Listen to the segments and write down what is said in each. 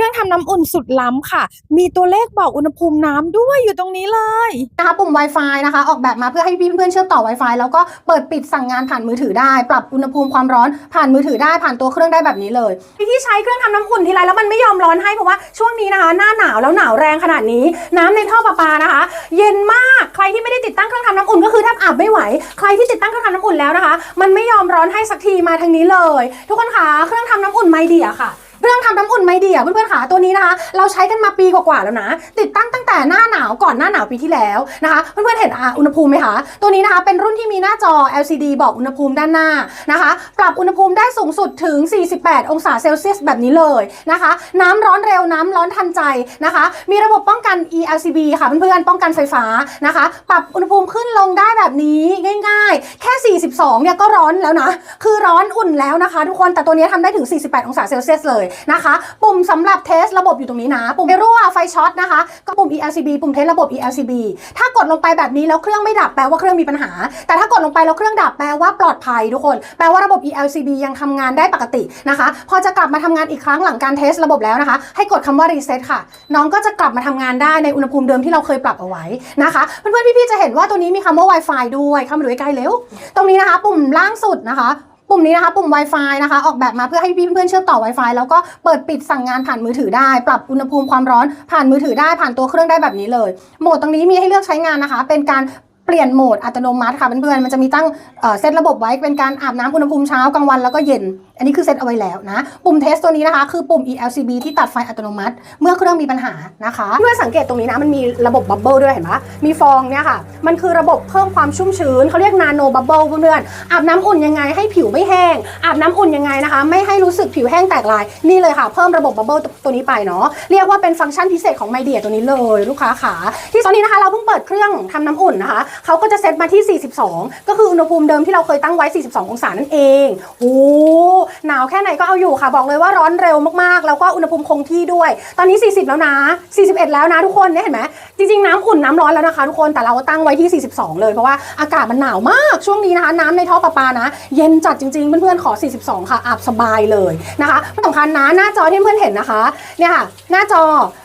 รื่องทำน้ำอุ่นสุดล้ำค่ะ มีตัวเลขบอกอุณหภูมิน้ำด้วยอยู่ตรงนี้เลยนะคะปุ่ม Wi-Fi นะคะ ออกแบบมาเพื่อให้พี่เพื่อนๆเชื่อมต่อ Wi-Fi แล้วก็เปิดปิดสั่งงานผ่านมือถือได้ ปรับอุณหภูมิความร้อนผ่านมือถือได้ผ่านตัวเครื่องได้แบบนี้เลยที่ใช้เครื่องทำน้ำอุ่นทีไรแล้วมันไม่ยอมร้อนให้เพราะว่าช่วงนี้นะคะ หน้าหนาวแล้วหนาวแรงขนาดนี้ น้ำในท่อประปานะคะ เย็นมากใครที่ไม่ได้ติดตั้งเครื่องทำน้ำอุ่นก็คือแทบอาบไม่ไหว ใครที่ติดตั้งเครื่องทำน้ำอุ่นแล้วนะคะ มันไม่ยอมร้อนให้สักทีมาทางนี้เลย ทุกคนคะเครื่องทำน้ำอุ่นไมเดียค่ะ เรื่องทำน้ำอุ่นไม่ดีอะเพื่อนๆค่ะตัวนี้นะคะ เราใช้กันมาปีกว่าๆแล้วนะ ติดตั้งตั้งแต่หน้าหนาวก่อนหน้าหนาวปีที่แล้วนะคะเพื่อนๆเห็นอุณหภูมิไหมคะตัวนี้นะคะเป็นรุ่นที่มีหน้าจอ LCD บอกอุณหภูมิด้านหน้านะคะ ปรับอุณหภูมิได้สูงสุดถึง 48 องศาเซลเซียสแบบนี้เลยนะคะ น้ำร้อนเร็วน้ำร้อนทันใจนะคะ มีระบบป้องกัน ELCB ค่ะเพื่อนๆป้องกันไฟฟ้านะคะ ปรับอุณหภูมิขึ้นลงได้แบบนี้ง่ายๆ แค่ 42 เนี่ยก็ร้อนแล้วนะ คือร้อนอุ่นแล้วนะคะ ทุกคนแต่ตัวนี้ทำได้ถึง 48 องศาเซลเซียสเลยนะคะ ปุ่มสำหรับเทสระบบอยู่ตรงนี้นะ ปุ่มไฟรั่วไฟช็อตนะคะ ก็ปุ่ม ELCB ปุ่มเทสระบบ ELCB ถ้ากดลงไปแบบนี้แล้วเครื่องไม่ดับแปลว่าเครื่องมีปัญหา แต่ถ้ากดลงไปแล้วเครื่องดับแปลว่าปลอดภัยทุกคน แปลว่าระบบ ELCB ยังทำงานได้ปกตินะคะ พอจะกลับมาทำงานอีกครั้งหลังการเทสระบบแล้วนะคะ ให้กดคำว่า reset ค่ะ น้องก็จะกลับมาทำงานได้ในอุณหภูมิเดิมที่เราเคยปรับเอาไว้นะคะ เพื่อนๆพี่ๆจะเห็นว่าตัวนี้มีคำว่า Wi-Fi ด้วยเข้ามาดูใกล้ๆเร็ว ตรงนี้นะคะ ปุ่มล่างสุดนะคะ ปุ่มนี้นะคะ ปุ่ม Wi-Fi นะคะ ออกแบบมาเพื่อให้พี่เพื่อนๆเชื่อมต่อ Wi-Fi แล้วก็เปิดปิดสั่งงานผ่านมือถือได้ ปรับอุณหภูมิความร้อนผ่านมือถือได้ผ่านตัวเครื่องได้แบบนี้เลย โหมดตรงนี้มีให้เลือกใช้งานนะคะ เป็นการเปลี่ยนโหมดอัตโนมัติค่ะเพื่อนๆมันจะมีตั้งเซตระบบไว้เป็นการอาบน้ำอุณหภูมิเช้ากลางวันแล้วก็เย็น อันนี้คือเซตเอาไว้แล้วนะ ปุ่มเทสตัวนี้นะคะคือปุ่ม ELCB ที่ตัดไฟอัตโนมัติ เมื่อเครื่องมีปัญหานะคะเพื่อสังเกตตรงนี้นะ มันมีระบบบับเบิลด้วยเห็นปะมีฟองเนี่ยค่ะ มันคือระบบเพิ่มความชุ่มชื้นเขาเรียกนาโนบับเบิลเพื่อนๆอาบน้ำอุ่นยังไงให้ผิวไม่แห้ง อาบน้ำอุ่นยังไงนะคะ ไม่ให้รู้สึกผิวแห้งแตกลายนี่เลยค่ะ เพิ่มระบบบับเบิลตัวนี้ไปเนาะเรียกว่าเป็นฟังก์ชันพิเศษของไมเดียตัวนี้เลยลูกค้าขาที่ตอนนี้นะคะเราเพิ่งเปิดเครื่องทำน้ำอุ่นนะคะเขาก็จะเซตมาที่ 42 ก็คืออุณหภูมิเดิมที่เราเคยตั้งไว้ 42 องศานั่นเองโอ้หนาวแค่ไหนก็เอาอยู่ค่ะ บอกเลยว่าร้อนเร็วมากๆ แล้วก็อุณหภูมิคงที่ด้วย ตอนนี้ 40 แล้วนะ 41 แล้วนะทุกคนเนี่ยเห็นไหมจริงๆ น้ำอุ่นน้ำร้อนแล้วนะคะ ทุกคนแต่เราตั้งไว้ที่ 42 เลยเพราะว่าอากาศมันหนาวมากช่วงนี้นะคะน้ำในท่อประปานะ เย็นจัดจริงๆ เพื่อนๆขอ 42 ค่ะอาบสบายเลยนะคะที่สำคัญนะหน้าจอที่เพื่อนๆเห็นนะคะเนี่ยค่ะหน้าจอ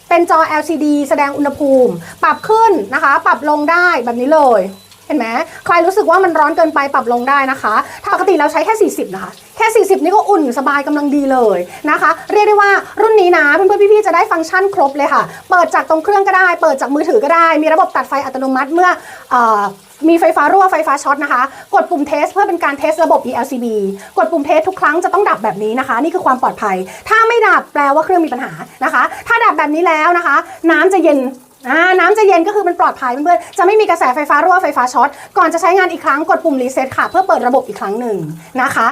เป็นจอ LCD แสดงอุณหภูมิ ปรับขึ้นนะคะ ปรับลงได้แบบนี้เลย เห็นไหมใครรู้สึกว่ามันร้อนเกินไปปรับลงได้นะคะถ้าปกติเราใช้แค่ 40 นะคะ แค่ 40 นี่ก็อุ่นสบายกำลังดีเลยนะคะ เรียกได้ว่ารุ่นนี้นะเพื่อนๆพี่ๆจะได้ฟังก์ชันครบเลยค่ะ เปิดจากตรงเครื่องก็ได้ เปิดจากมือถือก็ได้ มีระบบตัดไฟอัตโนมัติเมื่อออมีไฟฟ้ารั่วไฟฟ้าช็อตนะคะ กดปุ่มเทสเพื่อเป็นการเทสระบบ ELCB กดปุ่มเทสทุกครั้งจะต้องดับแบบนี้นะคะ นี่คือความปลอดภัย ถ้าไม่ดับแปลว่าเครื่องมีปัญหานะคะ ถ้าดับแบบนี้แล้วนะคะ น้ำจะเย็น อ่าน้ำจะเย็นก็คือมันปลอดภัยเพื่อนๆจะไม่มีกระแสไฟฟ้ารั่วไฟฟ้าช็อตก่อนจะใช้งานอีกครั้งกดปุ่มรีเซ็ตค่ะ เพื่อเปิดระบบอีกครั้งหนึ่งนะคะ